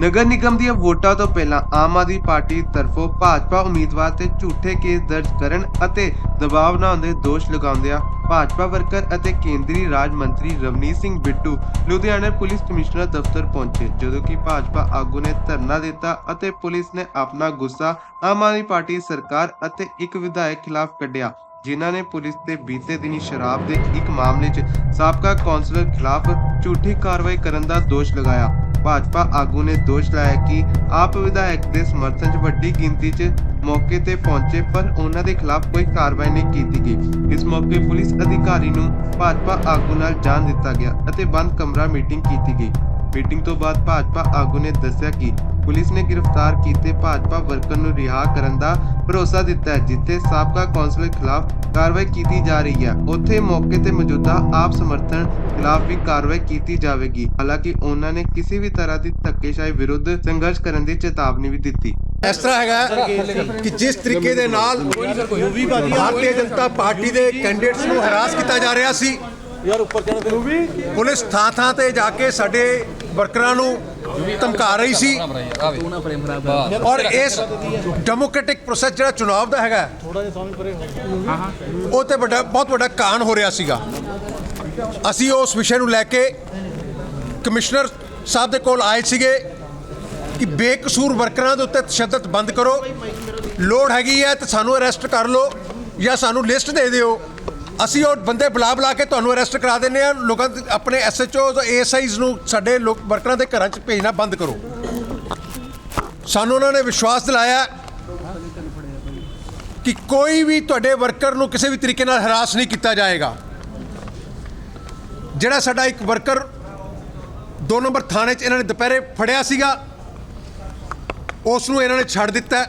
ਨਗਰ ਨਿਗਮ ਦੀਆਂ ਵੋਟਾਂ ਤੋਂ ਪਹਿਲਾਂ ਆਮ ਆਦਮੀ ਪਾਰਟੀ ਤਰਫੋਂ ਭਾਜਪਾ ਉਮੀਦਵਾਰ ਤੇ ਝੂਠੇ ਕੇਸ ਦਰਜ ਕਰਨ ਅਤੇ ਦਬਾਅ ਬਣਾਉਣ ਦੇ ਦੋਸ਼ ਲਗਾਉਂਦਿਆਂ ਭਾਜਪਾ ਵਰਕਰ ਅਤੇ ਕੇਂਦਰੀ ਰਾਜ ਮੰਤਰੀ ਰਵਨੀਤ ਸਿੰਘ ਬਿੱਟੂ ਲੁਧਿਆਣਾ ਪੁਲਿਸ ਕਮਿਸ਼ਨਰ ਦਫ਼ਤਰ ਪਹੁੰਚੇ, ਜਦੋਂ ਕਿ ਭਾਜਪਾ ਆਗੂ ਨੇ ਧਰਨਾ ਦਿੱਤਾ ਅਤੇ ਪੁਲਿਸ ਨੇ ਆਪਣਾ ਗੁੱਸਾ ਆਮ ਆਦਮੀ ਪਾਰਟੀ ਸਰਕਾਰ ਅਤੇ ਇੱਕ ਵਿਧਾਇਕ ਖਿਲਾਫ ਕੱਢਿਆ, ਜਿਨ੍ਹਾਂ ਨੇ ਪੁਲਿਸ ਤੇ ਬੀਤੇ ਦਿਨੀ ਸ਼ਰਾਬ ਦੇ ਇੱਕ ਮਾਮਲੇ 'ਚ ਸਾਬਕਾ ਕੌਂਸਲਰ ਖਿਲਾਫ ਝੂਠੀ ਕਾਰਵਾਈ ਕਰਨ ਦਾ ਦੋਸ਼ ਲਗਾਇਆ। ਭਾਜਪਾ ਆਗੂ ਨੇ ਦੋਸ਼ ਲਾਇਆ ਕਿ ਆਪ ਵਿਧਾਇਕ ਦੇ ਸਮਰਥਨ 'ਚ ਵੱਡੀ ਗਿਣਤੀ 'ਚ ਮੌਕੇ ਤੇ ਪਹੁੰਚੇ, ਪਰ ਉਹਨਾਂ ਦੇ ਖਿਲਾਫ ਕੋਈ ਕਾਰਵਾਈ ਨਹੀਂ ਕੀਤੀ ਗਈ। ਇਸ ਮੌਕੇ ਪੁਲਿਸ ਅਧਿਕਾਰੀ ਨੂੰ ਭਾਜਪਾ ਆਗੂ ਨਾਲ ਜਾਣ ਦਿੱਤਾ ਗਿਆ ਅਤੇ ਬੰਦ ਕਮਰਾ ਮੀਟਿੰਗ ਕੀਤੀ ਗਈ। ਮੀਟਿੰਗ ਤੋਂ ਬਾਅਦ ਭਾਜਪਾ ਆਗੂ ਨੇ ਦੱਸਿਆ ਕਿ ਪੁਲਿਸ ਨੇ ਗ੍ਰਿਫਤਾਰ ਕੀਤੇ ਭਾਜਪਾ ਵਰਕਰ ਨੂੰ ਰਿਹਾ ਕਰਨ ਦਾ ਭਰੋਸਾ ਦਿੱਤਾ ਹੈ ਜਿੱਥੇ ਸਾਬਕਾ ਕੌਂਸਲਰ ਖਿਲਾਫ ਕਾਰਵਾਈ ਕੀਤੀ ਜਾ ਰਹੀ ਹੈ। ਉੱਥੇ ਮੌਕੇ ਤੇ ਮੌਜੂਦਾ ਆਪ ਸਮਰਥਨ ਖਿਲਾਫ ਵੀ ਕਾਰਵਾਈ ਕੀਤੀ ਜਾਵੇਗੀ। ਹਾਲਾਂਕਿ ਉਹਨਾਂ ਨੇ ਕਿਸੇ ਵੀ ਤਰ੍ਹਾਂ ਦੀ ਧੱਕੇਸ਼ਾਹੀ ਵਿਰੁੱਧ ਸੰਘਰਸ਼ ਕਰਨ ਦੀ ਚੇਤਾਵਨੀ ਵੀ ਦਿੱਤੀ। ਇਸ ਤਰ੍ਹਾਂ ਹੈਗਾ ਕਿ ਜਿਸ ਤਰੀਕੇ ਦੇ ਨਾਲ ਭਾਰਤੀ ਜਨਤਾ ਪਾਰਟੀ ਦੇ ਕੈਂਡੀਡੇਟਸ ਨੂੰ ਹਰਾਸ ਕੀਤਾ ਜਾ ਰਿਹਾ ਸੀ। ਯਾਰ ਉੱਪਰ ਚੜ੍ਹ ਪੁਲਿਸ ਥਾਂ ਥਾਂ ਤੇ ਜਾ ਕੇ ਸਾਡੇ ਵਰਕਰਾਂ ਨੂੰ ਧਮਕਾ ਰਹੀ ਸੀ। ਔਰ ਇਸ ਡੈਮੋਕ੍ਰੈਟਿਕ ਪ੍ਰੋਸੈਸ ਜਿਹੜਾ ਚੁਣਾਵ ਦਾ ਹੈਗਾ ਥੋੜਾ ਜਿਹਾ ਸਾਹਮਣੇ ਪਰੇ ਹੋ ਉਹ ਤੇ ਵੱਡਾ ਬਹੁਤ ਵੱਡਾ ਕਾਣ ਹੋ ਰਿਹਾ ਸੀਗਾ। ਅਸੀਂ ਉਸ ਵਿਸ਼ੇ ਨੂੰ ਲੈ ਕੇ ਕਮਿਸ਼ਨਰ ਸਾਹਿਬ ਦੇ ਕੋਲ ਆਏ ਸੀਗੇ ਕਿ ਬੇਕਸੂਰ ਵਰਕਰਾਂ ਦੇ ਉੱਤੇ ਤਸ਼ੱਦਦ ਬੰਦ ਕਰੋ। ਲੋੜ ਹੈਗੀ ਹੈ ਤਾਂ ਸਾਨੂੰ ਅਰੈਸਟ ਕਰ ਲਓ ਜਾਂ ਸਾਨੂੰ ਲਿਸਟ ਦੇ ਦਿਓ। ਅਸੀਂ ਉਹ ਬੰਦੇ ਬੁਲਾ ਬੁਲਾ ਕੇ ਤੁਹਾਨੂੰ ਅਰੈਸਟ ਕਰਾ ਦਿੰਦੇ ਆ ਲੋਕਾਂ ਦੇ ਆਪਣੇ ਐਸਐਚਓ ਤੇ ਏਐਸਆਈਜ਼ ਨੂੰ ਸਾਡੇ ਲੋਕ ਵਰਕਰਾਂ ਦੇ ਘਰਾਂ 'ਚ ਭੇਜਣਾ ਬੰਦ ਕਰੋ। ਸਾਨੂੰ ਉਹਨਾਂ ਨੇ ਵਿਸ਼ਵਾਸ ਦਿਲਾਇਆ ਕਿ ਕੋਈ ਵੀ ਤੁਹਾਡੇ ਵਰਕਰ ਨੂੰ ਕਿਸੇ ਵੀ ਤਰੀਕੇ ਨਾਲ ਹਰਾਸ ਨਹੀਂ ਕੀਤਾ ਜਾਏਗਾ। ਜਿਹੜਾ ਸਾਡਾ ਇੱਕ ਵਰਕਰ ਦੋ ਨੰਬਰ ਥਾਣੇ 'ਚ ਇਹਨਾਂ ਨੇ ਦੁਪਹਿਰੇ ਫੜਿਆ ਸੀਗਾ, ਉਸ ਨੂੰ ਇਹਨਾਂ ਨੇ ਛੱਡ ਦਿੱਤਾ।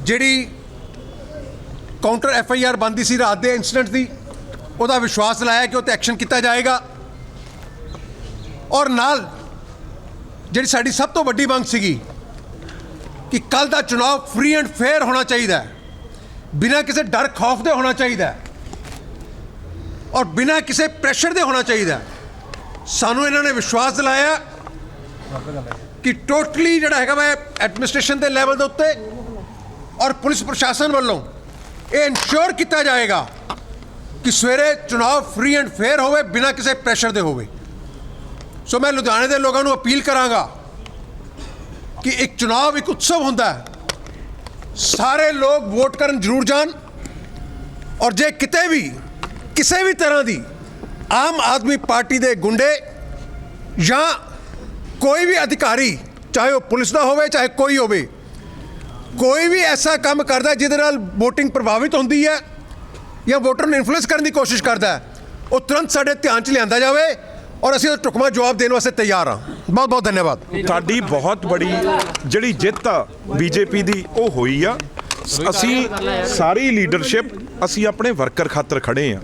ਜਿਹੜੀ ਕਾਊਂਟਰ ਐਫ ਆਈ ਆਰ ਬੰਦੀ ਸੀ ਰਾਤ ਦੇ ਇਨਸੀਡੈਂਟ ਦੀ, ਉਹਦਾ ਵਿਸ਼ਵਾਸ ਦਿਲਾਇਆ ਕਿ ਉਹ ਤੇ ਐਕਸ਼ਨ ਕੀਤਾ ਜਾਏਗਾ। ਔਰ ਨਾਲ ਜਿਹੜੀ ਸਾਡੀ ਸਭ ਤੋਂ ਵੱਡੀ ਮੰਗ ਸੀਗੀ ਕਿ ਕੱਲ ਦਾ ਚੁਣਾਵ ਫ੍ਰੀ ਐਂਡ ਫੇਅਰ ਹੋਣਾ ਚਾਹੀਦਾ ਹੈ, ਬਿਨਾਂ ਕਿਸੇ ਡਰ ਖੌਫ ਦੇ ਹੋਣਾ ਚਾਹੀਦਾ ਹੈ ਔਰ ਬਿਨਾਂ ਕਿਸੇ ਪ੍ਰੈਸ਼ਰ ਦੇ ਹੋਣਾ ਚਾਹੀਦਾ ਸਾਨੂੰ ਇਹਨਾਂ ਨੇ ਵਿਸ਼ਵਾਸ ਦਿਲਾਇਆ ਕਿ ਟੋਟਲੀ ਜਿਹੜਾ ਹੈਗਾ ਵਾ ਐਡਮਿਨਿਸਟ੍ਰੇਸ਼ਨ ਦੇ ਲੈਵਲ ਦੇ ਉੱਤੇ ਔਰ ਪੁਲਿਸ ਪ੍ਰਸ਼ਾਸਨ ਵੱਲੋਂ ਇਹ ਇਨਸ਼ੋਰ ਕੀਤਾ ਜਾਏਗਾ ਕਿ ਸਵੇਰੇ ਚੁਣਾਵ ਫ੍ਰੀ ਐਂਡ ਫੇਅਰ ਹੋਵੇ, ਬਿਨਾਂ ਕਿਸੇ ਪ੍ਰੈਸ਼ਰ ਦੇ ਹੋਵੇ। ਸੋ ਮੈਂ ਲੁਧਿਆਣੇ ਦੇ ਲੋਕਾਂ ਨੂੰ ਅਪੀਲ ਕਰਾਂਗਾ ਕਿ ਇੱਕ ਚੁਣਾਵ, ਇੱਕ ਉਤਸਵ ਹੁੰਦਾ ਹੈ। ਸਾਰੇ ਲੋਕ ਵੋਟ ਕਰਨ ਜ਼ਰੂਰ ਜਾਣ ਔਰ ਜੇ ਕਿਤੇ ਵੀ, ਕਿਸੇ ਵੀ ਤਰ੍ਹਾਂ ਦੀ ਆਮ ਆਦਮੀ ਪਾਰਟੀ ਦੇ ਗੁੰਡੇ ਜਾਂ ਕੋਈ ਵੀ ਅਧਿਕਾਰੀ, ਚਾਹੇ ਉਹ ਪੁਲਿਸ ਦਾ ਹੋਵੇ, ਚਾਹੇ ਕੋਈ ਹੋਵੇ ਕੋਈ ਵੀ ਐਸਾ ਕੰਮ ਕਰਦਾ ਜਿਹਦੇ ਨਾਲ VOTING ਪ੍ਰਭਾਵਿਤ ਹੁੰਦੀ ਹੈ ਜਾਂ ਵੋਟਰ ਨੂੰ ਇਨਫਲੂਐਂਸ ਕਰਨ ਦੀ ਕੋਸ਼ਿਸ਼ ਕਰਦਾ ਹੈ, ਉਹ ਤੁਰੰਤ ਸਾਡੇ ਧਿਆਨ 'ਚ ਲਿਆਂਦਾ ਜਾਵੇ ਔਰ ਅਸੀਂ ਉਹ ਟੁਕਮਾ ਜਵਾਬ ਦੇਣ ਵਾਸਤੇ ਤਿਆਰ ਹਾਂ। ਬਹੁਤ ਬਹੁਤ ਧੰਨਵਾਦ। ਤੁਹਾਡੀ ਬਹੁਤ ਬੜੀ ਜਿਹੜੀ ਜਿੱਤ ਆ ਬੀਜੇਪੀ ਦੀ, ਉਹ ਹੋਈ ਆ। ਅਸੀਂ ਸਾਰੀ ਲੀਡਰਸ਼ਿਪ ਅਸੀਂ ਆਪਣੇ ਵਰਕਰ ਖਾਤਰ ਖੜੇ ਆ।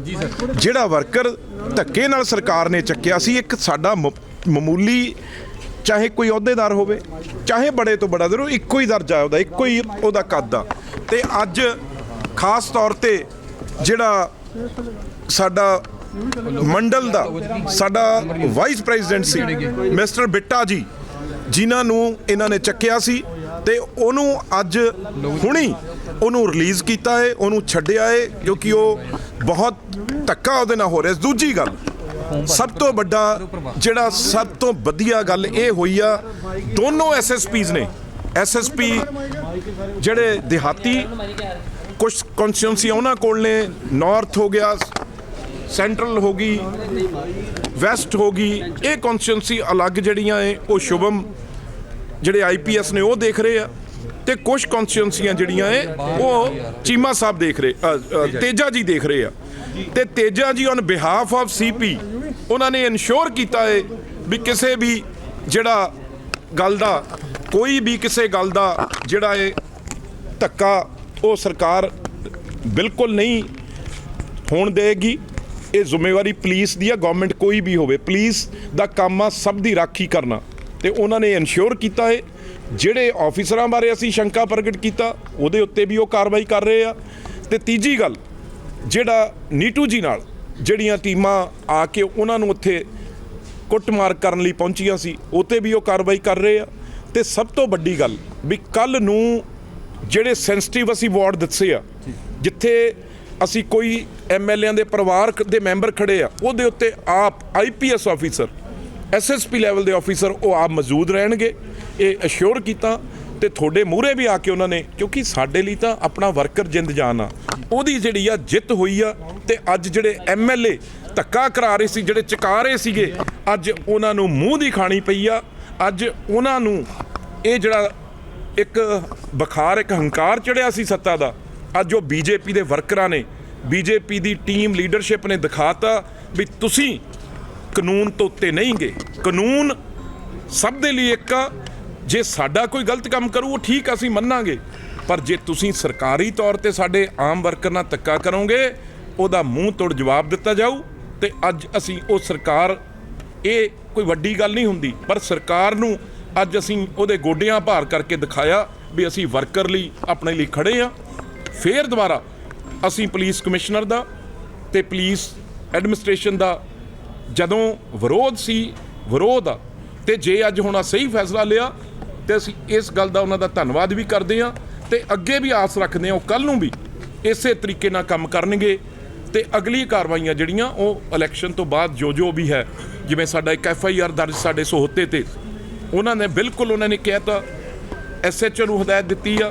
ਜਿਹੜਾ ਵਰਕਰ ਧੱਕੇ ਨਾਲ ਸਰਕਾਰ ਨੇ ਚੱਕਿਆ ਸੀ, ਇੱਕ ਸਾਡਾ ਮ- ਮਾਮੂਲੀ ਚਾਹੇ ਕੋਈ ਅਹੁਦੇਦਾਰ ਹੋਵੇ, ਚਾਹੇ ਬੜੇ ਤੋਂ ਬੜਾ ਦਰ ਇੱਕੋ ਹੀ ਦਰਜਾ ਉਹਦਾ, ਇੱਕੋ ਹੀ ਉਹਦਾ ਕੱਦ ਆ। ਤੇ ਅੱਜ ਖਾਸ ਤੌਰ ਤੇ ਜਿਹੜਾ ਸਾਡਾ ਮੰਡਲ ਦਾ, ਸਾਡਾ ਵਾਈਸ ਪ੍ਰੈਜ਼ੀਡੈਂਟ ਸੀ, ਮਿਸਟਰ ਬਿੱਟਾ ਜੀ, ਜਿਨ੍ਹਾਂ ਨੂੰ ਇਹਨਾਂ ਨੇ ਚੱਕਿਆ ਸੀ ਤੇ ਉਹਨੂੰ ਅੱਜ ਹੁਣੀ ਉਹਨੂੰ ਰਿਲੀਜ਼ ਕੀਤਾ ਹੈ, ਉਹਨੂੰ ਛੱਡਿਆ ਹੈ, ਕਿਉਂਕਿ ਉਹ ਬਹੁਤ ਧੱਕਾ ਉਹਦੇ ਨਾਲ ਹੋ ਰਿਹਾ ਦੂਜੀ ਗੱਲ ਸਭ ਤੋਂ ਵੱਡਾ ਜਿਹੜਾ ਸਭ ਤੋਂ ਵਧੀਆ ਗੱਲ ਇਹ ਹੋਈ ਆ, ਦੋਨੋਂ ਐਸਐਸਪੀਜ਼ ਨੇ। ਐਸਐਸਪੀ ਜਿਹੜੇ ਦਿਹਾਤੀ ਕੁਝ ਕਨਸਟੀਟਿਊਂਸੀ ਉਹਨਾਂ ਕੋਲ ਨੇ ਨਾਰਥ ਹੋ ਗਿਆ ਸੈਂਟਰਲ ਹੋ ਗਈ ਵੈਸਟ ਹੋ ਗਈ, ਇਹ ਕਨਸਟੀਟਿਊਂਸੀ ਅਲੱਗ ਜਿਹੜੀਆਂ ਏ ਉਹ ਸ਼ੁਭਮ, ਜਿਹੜੇ ਆਈਪੀਐਸ ਨੇ ਉਹ ਦੇਖ ਰਹੇ ਆ। ਤੇ ਕੁਝ ਕਨਸਟੀਟਿਊਂਸੀਆਂ ਜਿਹੜੀਆਂ ਏ ਉਹ ਚੀਮਾ ਸਾਹਿਬ ਦੇਖ ਰਹੇ ਤੇਜਾ ਜੀ ਦੇਖ ਰਹੇ ਆ। ਤੇ ਤੇਜਾ ਜੀ ਔਨ ਬਿਹਾਫ ਆਫ ਸੀਪੀ ਉਹਨਾਂ ਨੇ ਇਨਸ਼ੋਰ ਕੀਤਾ ਏ ਵੀ ਕਿਸੇ ਵੀ ਜਿਹੜਾ ਗੱਲ ਦਾ ਕੋਈ ਵੀ ਕਿਸੇ ਗੱਲ ਦਾ ਜਿਹੜਾ ਏ ਧੱਕਾ ਉਹ ਸਰਕਾਰ ਬਿਲਕੁਲ ਨਹੀਂ ਹੋਣ ਦੇਗੀ ਇਹ ਜ਼ਿੰਮੇਵਾਰੀ ਪੁਲਿਸ ਦੀ ਆ ਗਵਰਨਮੈਂਟ ਕੋਈ ਵੀ ਹੋਵੇ ਪੁਲਿਸ ਦਾ ਕੰਮ ਆ ਸਭ ਦੀ ਰਾਖੀ ਕਰਨਾ। ਤੇ ਉਹਨਾਂ ਨੇ ਇਨਸ਼ੋਰ ਕੀਤਾ ਹੈ ਜਿਹੜੇ ਆਫੀਸਰਾਂ ਬਾਰੇ ਅਸੀਂ ਸ਼ੰਕਾ ਪ੍ਰਗਟ ਕੀਤਾ, ਉਹਦੇ ਉੱਤੇ ਵੀ ਉਹ ਕਾਰਵਾਈ ਕਰ ਰਹੇ ਆ। ਤੇ ਤੀਜੀ ਗੱਲ, ਜਿਹੜਾ ਨੀਟੂ ਜੀ ਨਾਲ ਜਿਹੜੀਆਂ ਟੀਮਾਂ ਆ ਕੇ ਉਹਨਾਂ ਨੂੰ ਉੱਥੇ ਕੁੱਟਮਾਰ ਕਰਨ ਲਈ ਪਹੁੰਚੀਆਂ ਸੀ ਉਹ ਤੇ ਵੀ ਉਹ ਕਾਰਵਾਈ ਕਰ ਰਹੇ ਆ। ਤੇ ਸਭ ਤੋਂ ਵੱਡੀ ਗੱਲ ਵੀ ਕੱਲ ਨੂੰ ਜਿਹੜੇ ਸੈਂਸਿਟਿਵ ਅਸੀਂ ਵਾਰਡ ਦੱਸੇ ਆ, ਜਿੱਥੇ ਅਸੀਂ ਕੋਈ ਐਮਐਲਏਆਂ ਦੇ ਪਰਿਵਾਰ ਦੇ ਮੈਂਬਰ ਖੜੇ ਆ, ਉਹਦੇ ਉੱਤੇ ਆਪ ਆਈਪੀਐਸ ਆਫੀਸਰ ਐਸਐਸਪੀ ਲੈਵਲ ਦੇ ਆਫੀਸਰ ਉਹ ਆਪ ਮੌਜੂਦ ਰਹਿਣਗੇ। ਇਹ ਅਸ਼ੋਰ ਕੀਤਾ ਤੇ ਤੁਹਾਡੇ ਮੂਹਰੇ ਵੀ ਆ ਕੇ ਉਹਨਾਂ ਨੇ, ਕਿਉਂਕਿ ਸਾਡੇ ਲਈ ਤਾਂ ਆਪਣਾ ਵਰਕਰ ਜਿੰਦ ਜਾਨ ਆ। ਉਹਦੀ ਜਿਹੜੀ ਆ ਜਿੱਤ ਹੋਈ ਆ ਤੇ ਅੱਜ ਜਿਹੜੇ ਐਮਐਲਏ ਧੱਕਾ ਕਰਾ ਰਹੇ ਸੀ, ਜਿਹੜੇ ਚਕਾ ਰਹੇ ਸੀਗੇ, ਅੱਜ ਉਹਨਾਂ ਨੂੰ ਮੂੰਹ ਦੀ ਖਾਣੀ ਪਈ ਆ। ਅੱਜ ਉਹਨਾਂ ਨੂੰ ਇਹ ਜਿਹੜਾ ਇੱਕ ਬੁਖਾਰ, ਇੱਕ ਹੰਕਾਰ ਚੜਿਆ ਸੀ ਸੱਤਾ ਦਾ, ਅੱਜ ਉਹ ਬੀਜੇਪੀ ਦੇ ਵਰਕਰਾਂ ਨੇ ਬੀਜੇਪੀ ਦੀ ਟੀਮ ਲੀਡਰਸ਼ਿਪ ਨੇ ਦਿਖਾਤਾ ਵੀ ਤੁਸੀਂ ਕਾਨੂੰਨ ਤੋਂ ਉੱਤੇ ਨਹੀਂ ਗਏ। ਕਾਨੂੰਨ ਸਭ ਦੇ ਲਈ ਇੱਕ ਆ ਜੇ ਸਾਡਾ ਕੋਈ ਗਲਤ ਕੰਮ ਕਰੂ, ਉਹ ਠੀਕ ਅਸੀਂ ਮੰਨਾਂਗੇ। ਪਰ ਜੇ ਤੁਸੀਂ ਸਰਕਾਰੀ ਤੌਰ ਤੇ ਸਾਡੇ ਆਮ ਵਰਕਰ ਨਾਲ ਧੱਕਾ ਕਰੋਗੇ, ਉਹਦਾ ਮੂੰਹ ਤੋੜ ਜਵਾਬ ਦਿੱਤਾ ਜਾਊ ਤੇ ਅੱਜ ਅਸੀਂ ਉਹ ਸਰਕਾਰ, ਇਹ ਕੋਈ ਵੱਡੀ ਗੱਲ ਨਹੀਂ ਹੁੰਦੀ, ਪਰ ਸਰਕਾਰ ਨੂੰ ਅੱਜ ਅਸੀਂ ਉਹਦੇ ਗੋਡਿਆਂ ਭਾਰ ਕਰਕੇ ਦਿਖਾਇਆ ਵੀ ਅਸੀਂ ਵਰਕਰ ਲਈ, ਆਪਣੇ ਲਈ ਖੜੇ ਆ। ਫੇਰ ਦੁਬਾਰਾ ਅਸੀਂ ਪੁਲਿਸ ਕਮਿਸ਼ਨਰ ਦਾ ਤੇ ਪੁਲਿਸ ਐਡਮਿਨਿਸਟ੍ਰੇਸ਼ਨ ਦਾ ਜਦੋਂ ਵਿਰੋਧ ਸੀ, ਵਿਰੋਧ ਆ। ਤੇ ਜੇ ਅੱਜ ਹੁਣ ਆਹ ਸਹੀ ਫੈਸਲਾ ਲਿਆ ਤੇ ਅਸੀਂ ਇਸ ਗੱਲ ਦਾ ਉਹਨਾਂ ਦਾ ਧੰਨਵਾਦ ਵੀ ਕਰਦੇ ਹਾਂ ਤੇ ਅੱਗੇ ਵੀ ਆਸ ਰੱਖਦੇ ਹਾਂ ਉਹ ਕੱਲ ਨੂੰ ਵੀ ਇਸੇ ਤਰੀਕੇ ਨਾਲ ਕੰਮ ਕਰਨਗੇ ਤੇ ਅਗਲੀ ਕਾਰਵਾਈਆਂ ਜਿਹੜੀਆਂ ਉਹ ਇਲੈਕਸ਼ਨ ਤੋਂ ਬਾਅਦ ਜੋ ਜੋ ਵੀ ਹੈ, ਜਿਵੇਂ ਸਾਡਾ ਇੱਕ ਐਫ ਆਈ ਆਰ ਦਰਜ ਸਾਡੇ ਸੋਹਤੇ ਤੇ, ਉਹਨਾਂ ਨੇ ਬਿਲਕੁਲ ਉਹਨਾਂ ਨੇ ਕਿਹਾ ਤਾਂ ਐਸਐਚਓ ਨੂੰ ਹਦਾਇਤ ਦਿੱਤੀ ਆ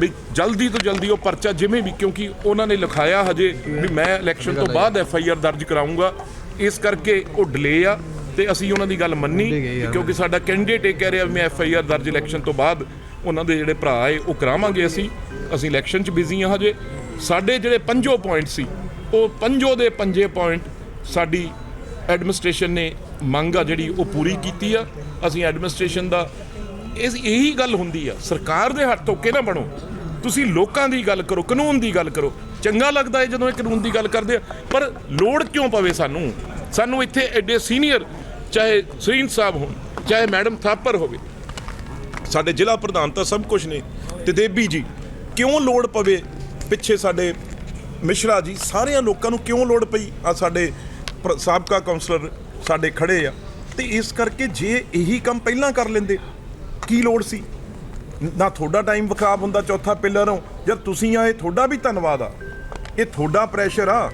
ਵੀ ਜਲਦੀ ਤੋਂ ਜਲਦੀ ਉਹ ਪਰਚਾ ਜਿਵੇਂ ਵੀ, ਕਿਉਂਕਿ ਉਹਨਾਂ ਨੇ ਲਿਖਾਇਆ ਹਜੇ ਵੀ ਮੈਂ ਇਲੈਕਸ਼ਨ ਤੋਂ ਬਾਅਦ ਐਫ ਆਈ ਆਰ ਦਰਜ ਕਰਾਉਂਗਾ ਇਸ ਕਰਕੇ ਉਹ ਡਿਲੇ ਆ। ਤੇ ਅਸੀਂ ਉਹਨਾਂ ਦੀ ਗੱਲ ਮੰਨੀ ਕਿਉਂਕਿ ਸਾਡਾ ਕੈਂਡੀਡੇਟ ਇਹ ਕਹਿ ਰਿਹਾ ਵੀ ਮੈਂ ਐਫ ਆਈ ਆਰ ਦਰਜ ਇਲੈਕਸ਼ਨ ਤੋਂ ਬਾਅਦ ਉਹਨਾਂ ਦੇ ਜਿਹੜੇ ਭਰਾ ਏ ਉਹ ਕਰਾਵਾਂਗੇ ਅਸੀਂ। ਅਸੀਂ ਇਲੈਕਸ਼ਨ 'ਚ ਬਿਜ਼ੀ ਆ ਹਜੇ। ਸਾਡੇ ਜਿਹੜੇ ਪੰਜੋ ਪੁਆਇੰਟ ਸੀ ਉਹ ਪੰਜੋ ਦੇ ਪੰਜੇ ਪੁਆਇੰਟ ਸਾਡੀ ਐਡਮਿਨਿਸਟ੍ਰੇਸ਼ਨ ਨੇ ਮੰਗ ਆ ਜਿਹੜੀ ਉਹ ਪੂਰੀ ਕੀਤੀ ਆ। ਅਸੀਂ ਐਡਮਿਨਿਸਟ੍ਰੇਸ਼ਨ ਦਾ ਇਸ ਇਹੀ ਗੱਲ ਹੁੰਦੀ ਆ। ਸਰਕਾਰ ਦੇ ਹੱਥ ਧੋਕੇ ਨਾ ਬਣੋ। ਤੁਸੀਂ ਲੋਕਾਂ ਦੀ ਗੱਲ ਕਰੋ ਕਾਨੂੰਨ ਦੀ ਗੱਲ ਕਰੋ। ਚੰਗਾ ਲੱਗਦਾ ਹੈ ਜਦੋਂ ਇਹ ਕਾਨੂੰਨ ਦੀ ਗੱਲ ਕਰਦੇ ਆ। ਪਰ ਲੋੜ ਕਿਉਂ ਪਵੇ ਸਾਨੂੰ? ਸਾਨੂੰ ਇੱਥੇ ਐਡੇ ਸੀਨੀਅਰ ਚਾਹੇ ਸਰੀਨ ਸਾਹਿਬ ਹੋਣ ਚਾਹੇ ਮੈਡਮ ਥਾਪਰ ਹੋਵੇ। ਸਾਡੇ ਜ਼ਿਲ੍ਹਾ ਪ੍ਰਧਾਨ ਤਾਂ ਸਭ ਕੁਝ ਨੇ। ਤੇ ਦੇਬੀ ਜੀ ਕਿਉਂ ਲੋੜ ਪਵੇ ਪਿੱਛੇ ਸਾਡੇ ਮਿਸ਼ਰਾ ਜੀ? ਸਾਰਿਆਂ ਲੋਕਾਂ ਨੂੰ ਕਿਉਂ ਲੋੜ ਪਈ? ਆ ਸਾਡੇ ਸਾਬਕਾ ਕਾਉਂਸਲਰ ਸਾਡੇ ਖੜੇ ਆ। ਤੇ ਇਸ ਕਰਕੇ ਜੇ ਇਹੀ ਕੰਮ ਪਹਿਲਾਂ ਕਰ ਲੈਂਦੇ ਕੀ ਲੋੜ ਸੀ? ਨਾ ਤੁਹਾਡਾ ਟਾਈਮ ਵਿਖਾਬ ਹੁੰਦਾ ਚੌਥਾ ਪਿਲਰ ਜਦ ਤੁਸੀਂ ਆਏ ਤੁਹਾਡਾ ਵੀ ਧੰਨਵਾਦ ਆ। ਇਹ ਤੁਹਾਡਾ ਪ੍ਰੈਸ਼ਰ ਆ।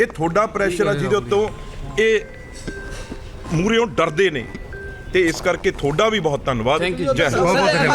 ਇਹ ਤੁਹਾਡਾ ਪ੍ਰੈਸ਼ਰ ਆ ਜਿਹਦੇ ਉੱਤੋਂ ਇਹ ਮੂਹਰਿਓਂ ਡਰਦੇ ਨੇ। ਤੇ ਇਸ ਕਰਕੇ ਤੁਹਾਡਾ ਵੀ ਬਹੁਤ ਧੰਨਵਾਦ। ਜੈ ਹਿੰਦ।